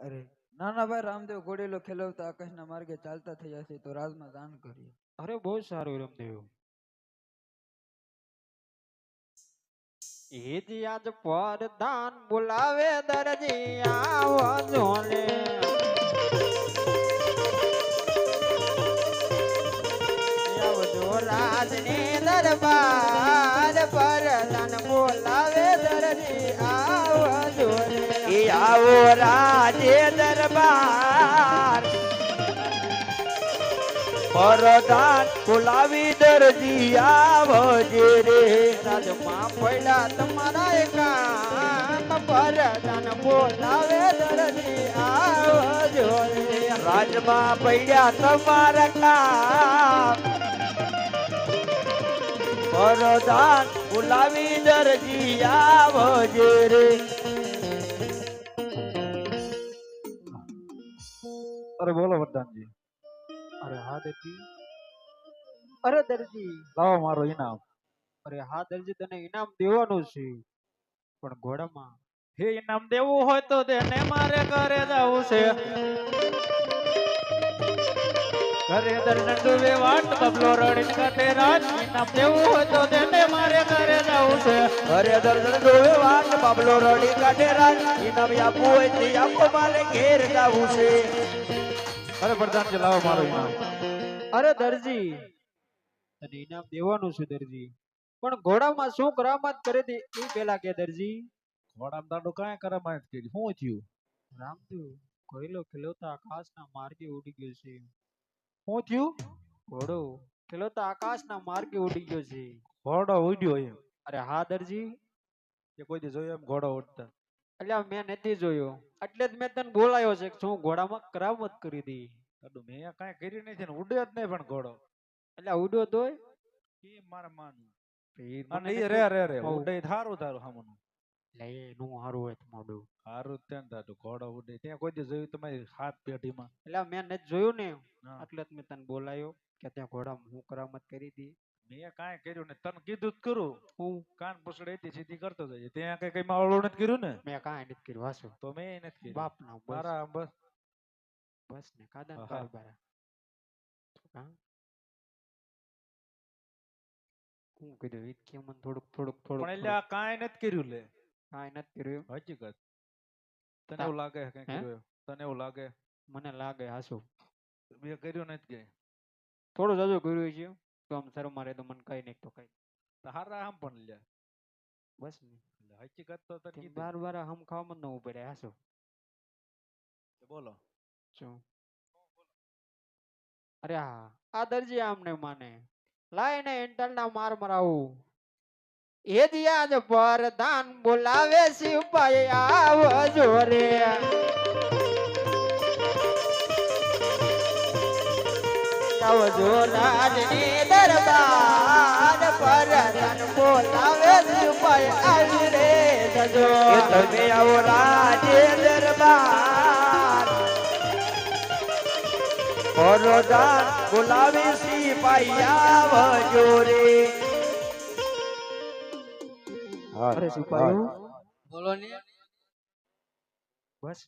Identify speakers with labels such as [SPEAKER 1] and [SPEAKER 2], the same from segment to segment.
[SPEAKER 1] અરે, નાના ભાઈ રામદેવ ઘોડેલો ખેલવતા આકાશના માર્ગે ચાલતા થયા છે તો રાજમાં દાન કરીએ.
[SPEAKER 2] અરે, બહુ સારું રમદેવ. એ જ યાદ પર દાન બોલાવે દરજી, આવો જોલે આવજો રાજની દરબાર પર દાન બોલાવે દરજી, આવો
[SPEAKER 3] એ આવો રાજે દરબાર. પરદાન બોલાવી દરજી આવજે રે.
[SPEAKER 2] રાજમાં પડ્યા તમારા કામ પરદાન બોલાવે દરજી આવજો રે.
[SPEAKER 3] રાજમાં પડ્યા તમારા કામ પરદાન બોલાવી દરજી આવજે રે.
[SPEAKER 4] અરે બોલો વરદાનજી
[SPEAKER 2] અરે હા દરજી અરે દરજી
[SPEAKER 4] લાવો મારો ઇનામ
[SPEAKER 2] અરે હા દરજી તને ઇનામ દેવાનું છે પણ ઘોડામાં
[SPEAKER 4] હે ઇનામ દેવું હોય તો તેને મારે ઘરે જવું છે ઘરે દર્શન ડૂબે વાટ બબલો રડીને કાતે રાત. ઇનામ દેવું હોય તો તેને મારે ઘરે જવું છે.
[SPEAKER 3] અરે દર્શન ડોવે વાટ બબલો રડી કાઢે રાજ ઇનામ આપવું હોય તે આપો મારે ઘેર જાવું છે.
[SPEAKER 4] અરે પ્રધાન ચલાવો મારો ઇનામ.
[SPEAKER 2] અરે દરજી. તને ઇનામ દેવાનું છે દરજી. પણ ઘોડામાં શું કરામત કરી દે એ પેલા કે દરજી.
[SPEAKER 4] ઘોડામાં દાડો કાંઈ કરામત કરી? શું થયું?
[SPEAKER 2] રામદેવ ઘોડલો ખેલવતા આકાશના માર્ગે ઉડી ગયો છે.
[SPEAKER 4] શું થયું?
[SPEAKER 2] ઘોડો પેલો આકાશ આકાશના માર્ગે ઉડી ગયો છે.
[SPEAKER 4] ઘોડો ઉડ્યો એમ.
[SPEAKER 2] અરે હા દરજી.
[SPEAKER 4] એ કોઈ દી જોયો એમ ઘોડો ઉડતા.
[SPEAKER 2] એટલે મેં નથી જોયો. એટલે જ મેં તને બોલાયો છે કે શું ઘોડામાં કરામત કરી દી?
[SPEAKER 4] દાદુ મેં કાંઈ કર્યું નથી ને ઉડ્યો જ નહીં પણ ઘોડો.
[SPEAKER 2] એટલે ઉડ્યો તોય?
[SPEAKER 4] એ મારા
[SPEAKER 2] માનું.
[SPEAKER 4] અને એ રે રે રે. ઉડે થારું થારું હામનું.
[SPEAKER 2] એટલે એ નું હારું હોય તમારું.
[SPEAKER 4] હારું જ તે ને દાદુ ઘોડો ઉડે. ત્યાં કોઈ દી જોયું તમારી હાથ પેઢીમાં?
[SPEAKER 2] એટલે મેં નથી જોયું ને. એટલે જ મેં તને બોલાયો કે ત્યાં ઘોડામાં હું કરામત કરી હતી
[SPEAKER 4] મેં કાંઈ કર્યું ને તને કીધું જ કરું.
[SPEAKER 2] હું?
[SPEAKER 4] કાન પૂછડે હતી સીધી કરતો જઈએ. ત્યાં કઈ કઈ માવડું નથી કર્યું ને?
[SPEAKER 2] મેં કાંઈ નથી કર્યું હાસુ.
[SPEAKER 4] તો મેં નથી કર્યું.
[SPEAKER 2] બાપ ના બસ.
[SPEAKER 4] મારા બસ.
[SPEAKER 2] બસ ને કાદા ને
[SPEAKER 4] હા,
[SPEAKER 2] કીધું ઈ કે મને થોડુંક થોડુંક થોડુંક
[SPEAKER 4] પણ એટલે કાંઈ નથી કર્યું લે.
[SPEAKER 2] કાંઈ જ કર્યું.
[SPEAKER 4] હકીકત તને એવું લાગે
[SPEAKER 2] કે
[SPEAKER 4] કર્યું તને એવું લાગે
[SPEAKER 2] મને લાગે હાસુ
[SPEAKER 4] મેં કર્યું નથી કે
[SPEAKER 2] થોડું જાજુ કર્યું છે તો આમ સર મારે તો મને કઈ નહીં તો કઈ
[SPEAKER 4] તારા આમ પણ લે
[SPEAKER 2] બસ ને
[SPEAKER 4] હકીકત તો તને
[SPEAKER 2] બાર બાર હમ ખાવા ન ઉભે રહે હાસુ.
[SPEAKER 4] બોલો
[SPEAKER 2] શું અરે હા આ દરજી આમને માને લાઈને એન્ટલ ના માર મરાવું એ દિયાજ પર દાન બોલાવે શિવભાઈ આવજો રે. આવજો રાજની દરબાર પર દાન બોલાવે શિવભાઈ આવી રે. જજો.
[SPEAKER 3] તમે આવો રાજે દરબાર. પરદાન બોલાવે શિવભાઈ આવજો રે.
[SPEAKER 2] અરે સિપાહીઓ
[SPEAKER 1] બોલો ને.
[SPEAKER 2] બસ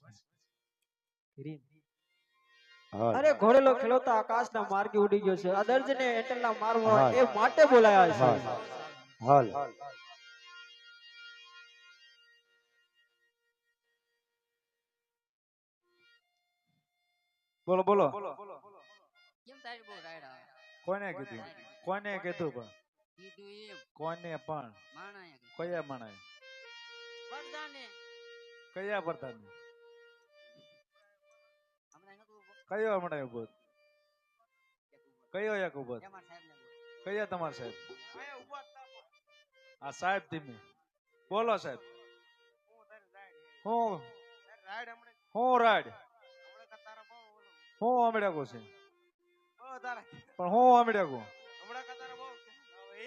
[SPEAKER 2] અરે ઘોડેલો ખેલવતા આકાશના માર્ગે ઉડી ગયો છે. આ દર્જને એન્ટલના મારવા એ માટે બોલાયા છે.
[SPEAKER 3] હાલ.
[SPEAKER 4] બોલો બોલો.
[SPEAKER 5] કેમ તારી બહુ રાયડા?
[SPEAKER 4] કોને કીધું? કોને કીધું પણ?
[SPEAKER 5] કીધું એમ.
[SPEAKER 4] કોને પણ?
[SPEAKER 5] માણાએ
[SPEAKER 4] કયા
[SPEAKER 5] વરદાને
[SPEAKER 4] કયા
[SPEAKER 5] હમણાં ઊભો.
[SPEAKER 4] કયો
[SPEAKER 5] હમણાં ઊભો?
[SPEAKER 4] કયો એક
[SPEAKER 5] ઊભો.
[SPEAKER 4] કયા તમારા સાહેબ? આ સાહેબ તમે બોલો સાહેબ. હું હું. રાડ હું અમડ્યાકો છે. પણ હું અમડ્યાકો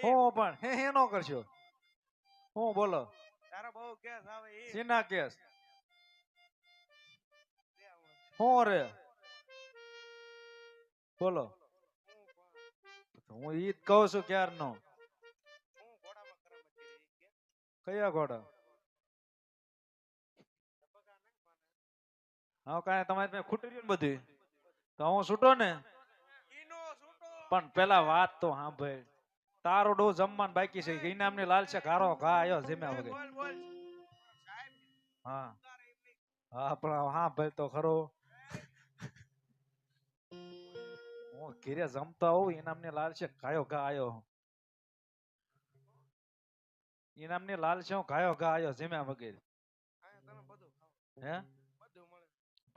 [SPEAKER 4] હું પણ હે હે નો કરશો. હું બોલો. સીના કેસ હું રે. બોલો. હું ઈ જ કહું છું ક્યાર નો. કયા ઘોડા?
[SPEAKER 6] હા કાંઈ તમારે ખૂટી રહ્યું બધી તો હું છૂટો ને? પણ પેલા વાત તો સાંભળ. તારો ડો જમવાનું બાકી છે. ઇનામની લાલ છે ઘારો ઘા આયો જમ્યા વગર. હા. હા પણ હા ભાઈ તો ખરો. હું ઘેરે જમતા હોઉં ઇનામની લાલ છે ઘાયો ઘા આયો. ઇનામની લાલ છે હું ઘાયો ઘા આયો જમ્યા વગર. હે?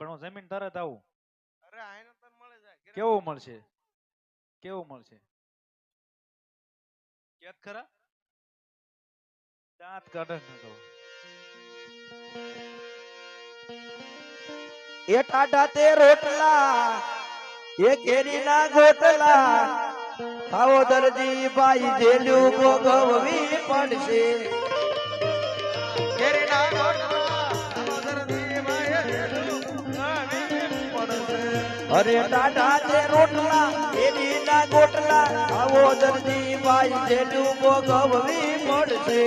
[SPEAKER 6] પણ હું જમીન તરત આવું. કેવું મળશે? કેવું મળશે? કેત ખરા? દાંત કાઢે ને
[SPEAKER 3] એ ટાટા તે રોટલા એ કેરીના ગોટલા. ખાવો દરજી ભાઈ, જેલું ભોગવવી પડશે. અરે દાદા તે રોટલા કેરીના ગોટલા આવો દર્દી ભાઈ જેલું ભોગવવી પડશે.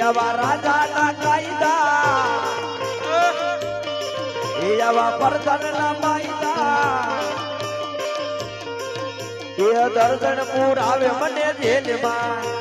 [SPEAKER 3] એવા રાજાના કાયદા એવા પરધનના કાયદા એ દર્દન પૂર આવે મને જેલમાં.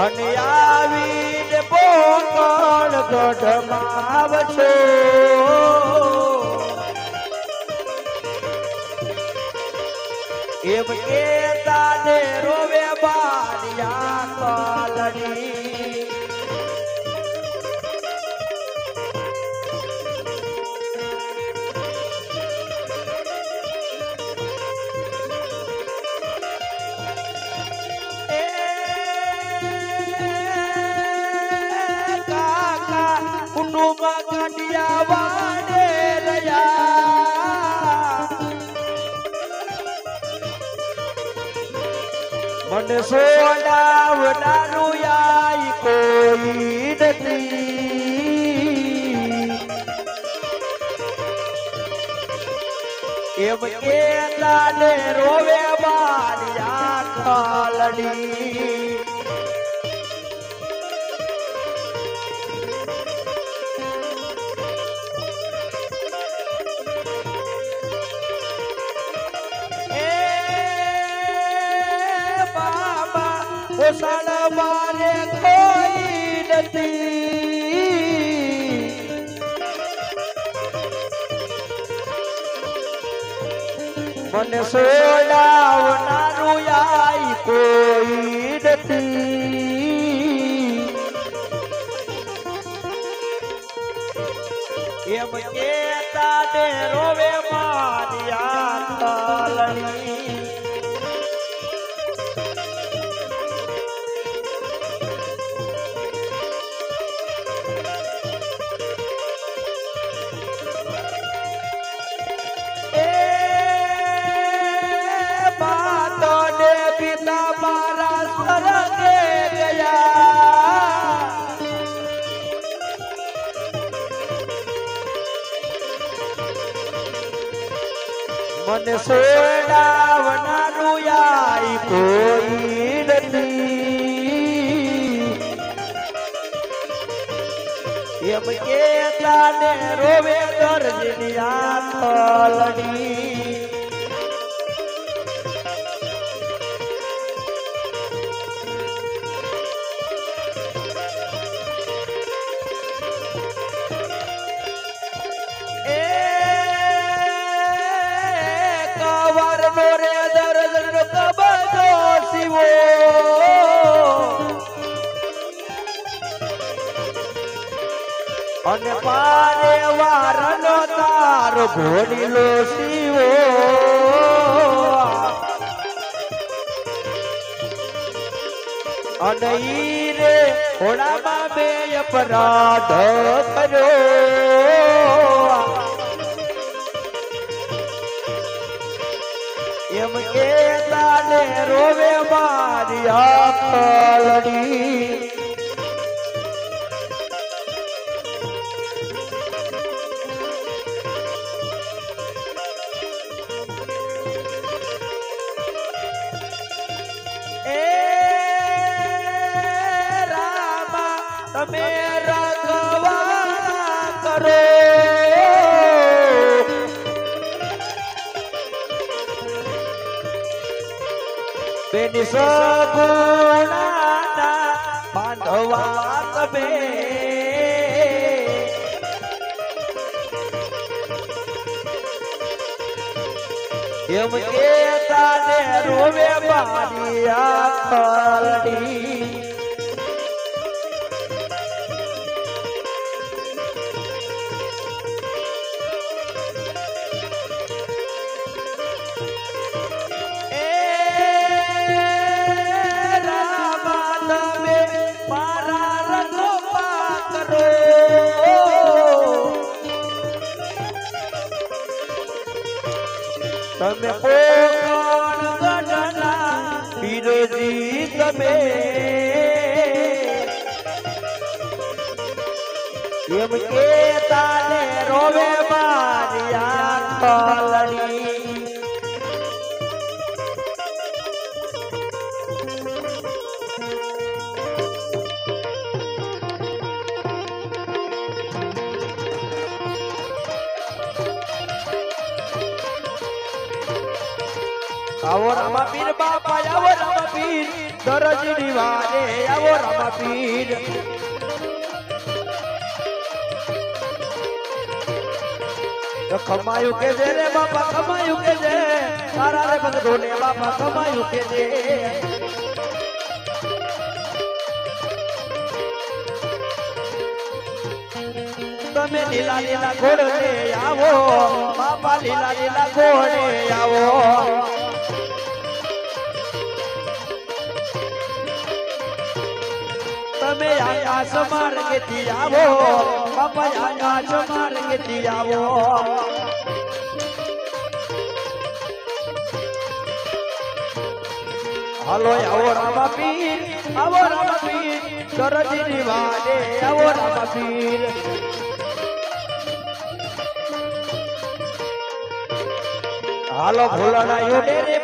[SPEAKER 3] અને આવીને પોકણ ગઢમાં છો એમ કેતા ને રોવે બારિયા કલડી મને સોડાવનારું યાય કોઈ નથી. એમ કે તાને રોવે બારિયા ખાલડી ઓસાળ કોઈ નથી. મને સોડાવનારું આઈ કોઈ નથી. મને સોડાવનારું આઈ કોઈ નથી. એમ કેતા ને રોવે આંખલડી એ પારે વારનો તારો ઘોડીલો શિવો. અને રે ઘોડામાં બે અપરાધ કર્યો. એમ કે તાને રોવે મારી આખલડી બેની સગુણાના બાંધવા તમે એમ કે તાને રોવે મારી આ એ એમ કે તાને રોવે મારી કોલડી. આવો રામા પીર બાપા આવો રામા પીર દરજની વારે આવો રામા પીર કમાયું કે જે રે બાપા કમાયું કે જે તારા રે બધો ને બાપા કમાયું કે જે તમે લીલા લીલા ઘોડે આવો, બાપા લીલા લીલા ઘોડે આવો. તમે આકાશ માર્ગેથી આવો બાપા આકાશ માર્ગેથી આવો. હાલો આવો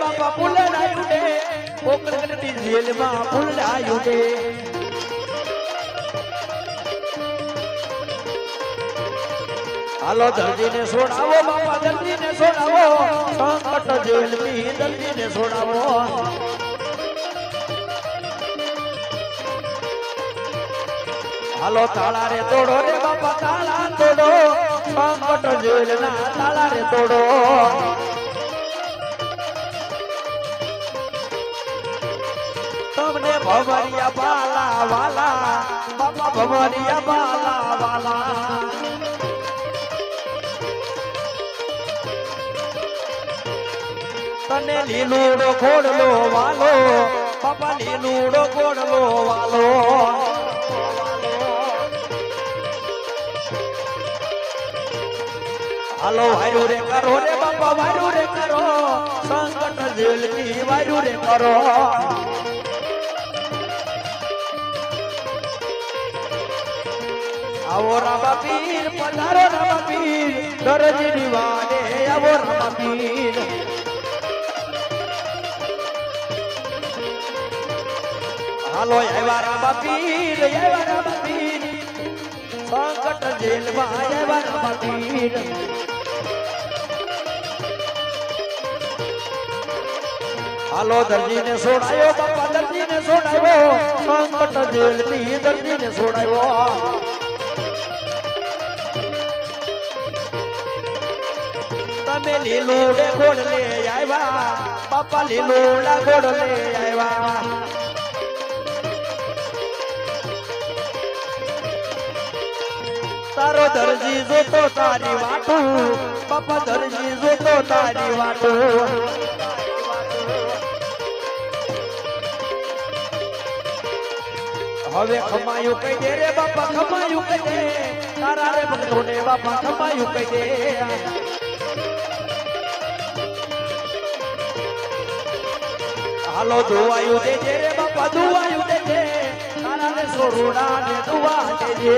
[SPEAKER 3] બાપા ભૂલણા યુડે જેલમાં યુડે હાલો દર્દીને છોડાવો બાપા દર્દીને છોડાવો સંકટ જેલની દર્દીને છોડાવો હાલો તાળા રે તોડો રે, બાપા, તાળા તોડો. સંકટ જેલના તાળા રે તોડો. તમને ભવરિયા બાલા વાલા. બાપા ભવરિયા બાલા વાલા. તને લીલુડો ઘોડલો વાલો બાપા લીલુડો ઘોડલો વાલો. હાલો, વાયુ રે કરો રે બાપા, વાયુ રે કરો. સંકટ જેલની વાયુ રે કરો. આવો રામા પીર, પધારો રામા પીર. દરજી વાડે આવો રામા પીર. હાલો આવ્યા રામા પીર આવ્યા રામા પીર સંકટ જેલમાં આવ્યા રામા પીર હાલો દર્દીને છોડાયો બાપા દર્દીને છોડાયો સંકટ જેલથી દર્દીને છોડાયો તમે લીલુડે ગોળ લે આવ્યા, બાપા લીલુડા ગોળ લે આવ્યા. મારો દરજી જોતો તારી વાટું બાપા દરજી જોતો તારી વાટું હવે ખમાયું કઈ દે રે બાપા, ખમાયું કઈ દે. તારા રે ભક્તોને બાપા, ખમાયું કઈ દે. હાલો દુવાયું દેજે રે બાપા દુવાયું દેજે તારા રે સોરુડા ને દુવા દેજે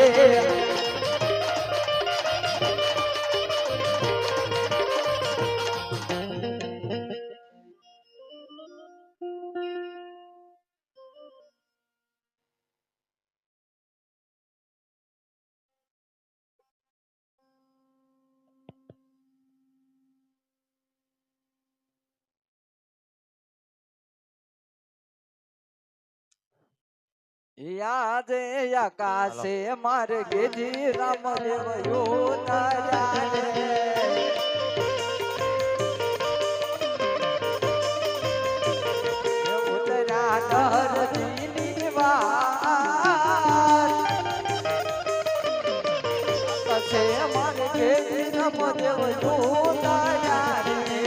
[SPEAKER 1] જી રામ દેવ તાર્યા રે.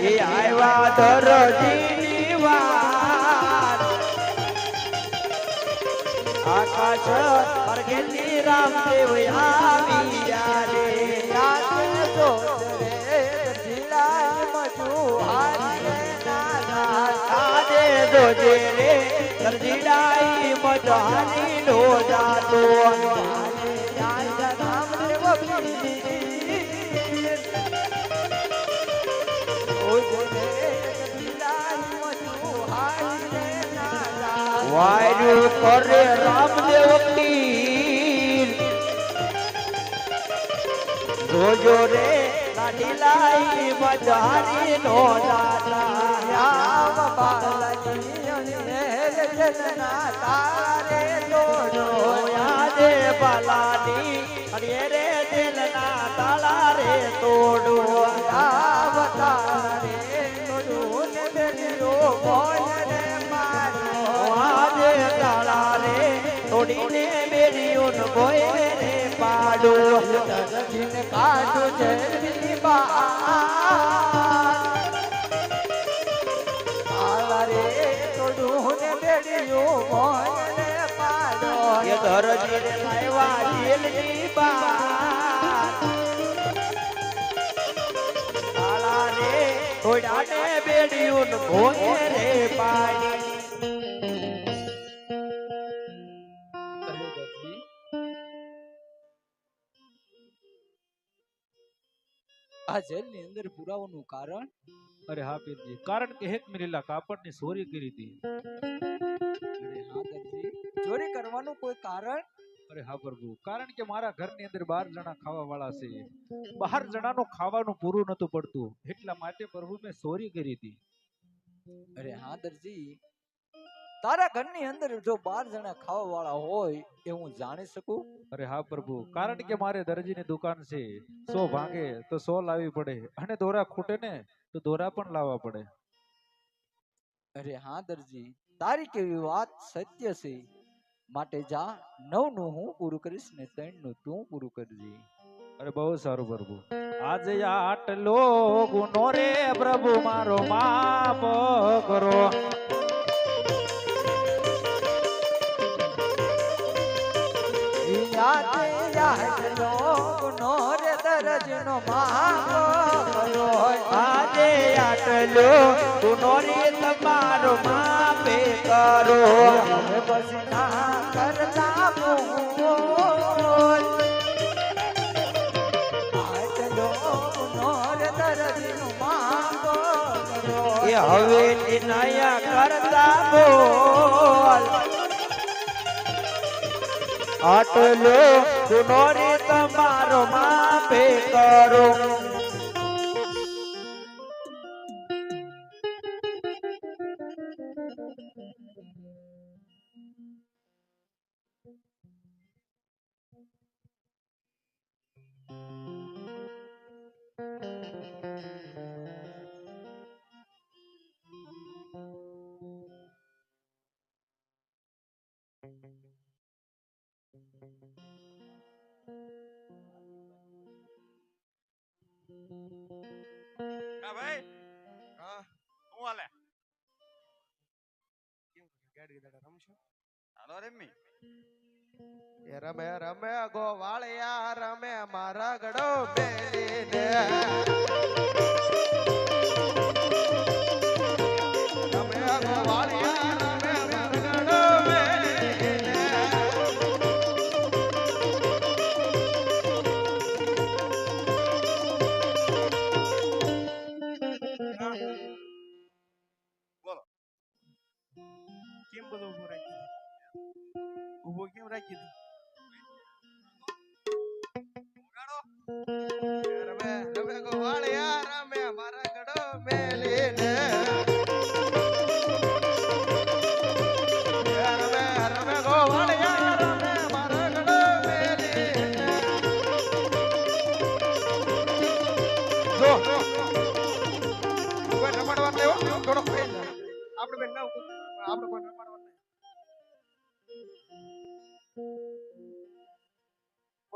[SPEAKER 3] એ આવ્યા દરજીની વાત. આકાશ અર્ગેલી રામદેવ આવ્યા રે
[SPEAKER 1] યાદ તો રે મજુ હારે નાના
[SPEAKER 3] આજે દોજે રે. કરજીડાઈ મજાની નો જાતો વાયુ કરે રામદેવ પીર. જોજો રે લાડી લાઈ બજારી નો જાતા યાદે બાલાની તોડીને બેરીઓન ભોય રે પાડો. એ ધરજી રે લાવ્યા જેલની બા રે તોડાને બેડીઓન ભોય રે પાડી
[SPEAKER 1] આ જેલની અંદર પુરાવાનું કારણ?
[SPEAKER 6] અરે હા પીરજી. કારણ કે હેક મિલેલા કાપડની ચોરી કરી હતી.
[SPEAKER 1] અરે હા દરજી ચોરી કરવાનું કોઈ કારણ?
[SPEAKER 6] અરે હા પ્રભુ. કારણ કે મારા ઘરની અંદર બાર જણા ખાવા વાળા છે. બાર જણાનું ખાવાનું પૂરું નતું પડતું. એટલા માટે પ્રભુ મેં ચોરી કરી હતી.
[SPEAKER 1] અરે હા દરજી તારા ઘરની અંદર જો બાર જણા ખાવા વાળા હોય એ હું જાણી શકું?
[SPEAKER 6] અરે હા પ્રભુ કારણ કે મારે દરજીની દુકાન છે સો ભાંગે તો સો લાવવી પડે અને દોરા ખૂટે ને તો દોરા પણ લાવવા પડે.
[SPEAKER 1] અરે હા દરજી તારી કેવી વાત સત્ય છે. માટે જા નવનું હું પૂરું કરીશ ને ત્રણનું તું પૂરું કરજે.
[SPEAKER 6] અરે બહુ સારું પ્રભુ. આજે આટલો ગુનો રે પ્રભુ મારો માફ કરો.
[SPEAKER 3] આટલો ગુનો રે તમારો માપે કરો.
[SPEAKER 1] પછી ના કરતા
[SPEAKER 3] હવે નયા કરતા બોલ આટલો ગુનો રે તમારો માપે કરો.
[SPEAKER 6] ભાઈ?
[SPEAKER 7] હા.
[SPEAKER 6] હું હાલે?
[SPEAKER 7] કેમ ગાડી દાડા રમશો?
[SPEAKER 6] હાલો રેમી
[SPEAKER 7] રમે રમે ગોવાળિયા રમે મારા ગડો મેલીને.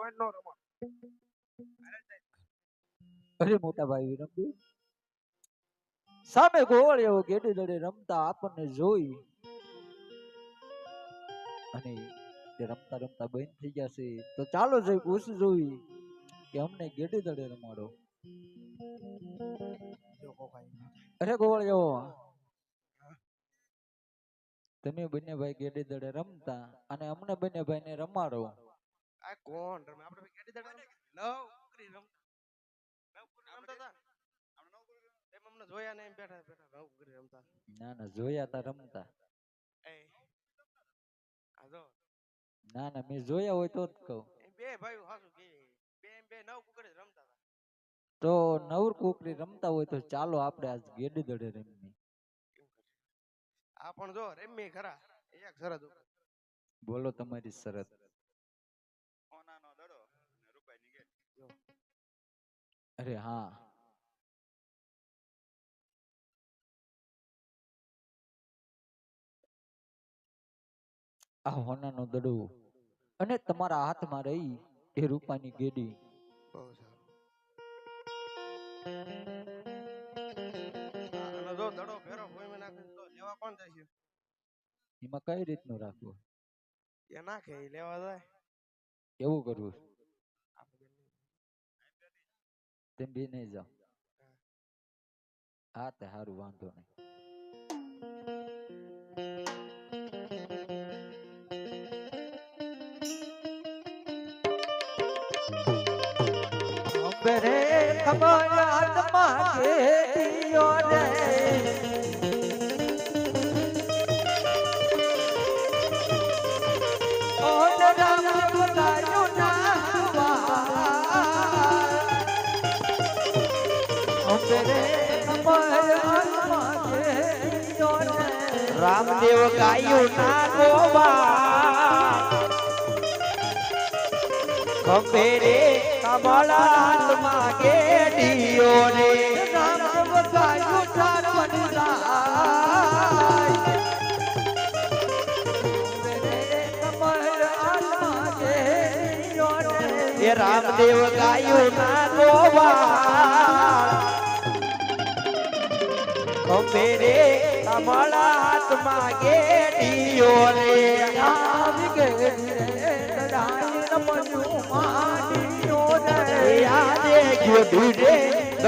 [SPEAKER 7] કોઈ નો રમાડ
[SPEAKER 1] અરે મોટા ભાઈ વિરમજી સામે ગોવાળિયાઓ ગેડી દડે રમતા આપણને જોઈ. અને તે રમતા રમતા બંધ થઈ ગયા છે તો ચાલો જઈ પૂછ જોઈ કે અમને ગેડી દડે રમાડો. અરે ગોળ એવો. તમે બંને ભાઈ ગેડી દડે રમતા અને અમને બંને ભાઈને રમાડો.
[SPEAKER 7] આ કોણ? રમે આપણે ભાઈ ગાડી દાડા લવ. કુકરી રમતા રમતા હતા? આપણે નવ એમ અમને જોયા ને એમ બેઠા બેઠા કુકરી રમતા.
[SPEAKER 1] ના ના જોયા તા રમતા.
[SPEAKER 7] એ. આ જો.
[SPEAKER 1] ના ના મેં જોયા હોય તો જ કહું.
[SPEAKER 7] બે ભાઈ હાસુ કે. બે એમ બે નવ કુકરી રમતા હતા.
[SPEAKER 1] તો નવ કુકરી રમતા હોય તો ચાલો આપણે આજ ગેડી દડે રમીએ.
[SPEAKER 7] આ પણ જો રેમી ખરા. એક સરસ
[SPEAKER 1] બોલો તમારી શરત
[SPEAKER 6] ઓનાનો દડો ને રૂપાઈની ગેટ
[SPEAKER 1] અરે હા. આ હોનાનો દડો અને તમારા હાથમાં રહી એ રૂપાની ગેડી.
[SPEAKER 7] બહુ સારું. જો દડો ફેરો ભૂમિ નાખે તો લેવા કોણ જાય
[SPEAKER 1] એમાં કઈ રીતનું રાખવું?
[SPEAKER 7] એ નાખે એ લેવા જાય.
[SPEAKER 1] એવું કરવું
[SPEAKER 7] આપણે બેન
[SPEAKER 1] તેમ બી નહીં જાઓ હા તે સારું વાંધો નહીં. અંબરે આત્મા હાથમાં દિયો રે.
[SPEAKER 3] રામદેવ ગાયું ના ગોવા ખંભે રે કમળાલ હાથમાં ગેડીઓ રે
[SPEAKER 1] રામ રે
[SPEAKER 3] એ રામદેવ ગાયું ના ગોવા ખંભે રે કમળા હાથમાં ગેડીઓ રે.
[SPEAKER 1] આવી ગઈ. રે.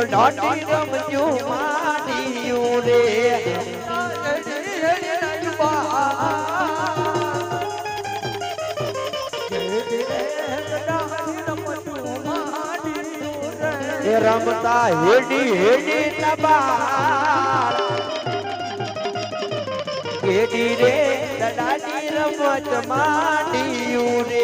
[SPEAKER 1] રમજો માડીઓ રે.
[SPEAKER 3] રમતા હેડી હેડી નબાર કેડી રે દડાડી રમત માંડીયું રે.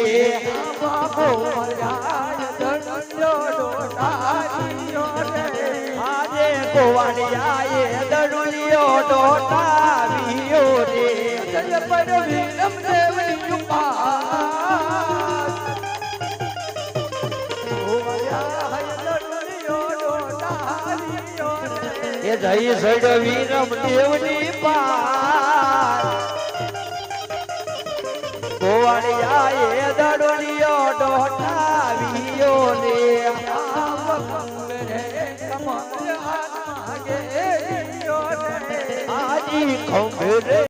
[SPEAKER 3] આજે કોવાડિયાએ દડુલિયો ડોટાવ્યો રે. એ જઈ વીરમ દેવની પાર ગોવાળિયા એ દડુલિયો
[SPEAKER 1] દિયો ને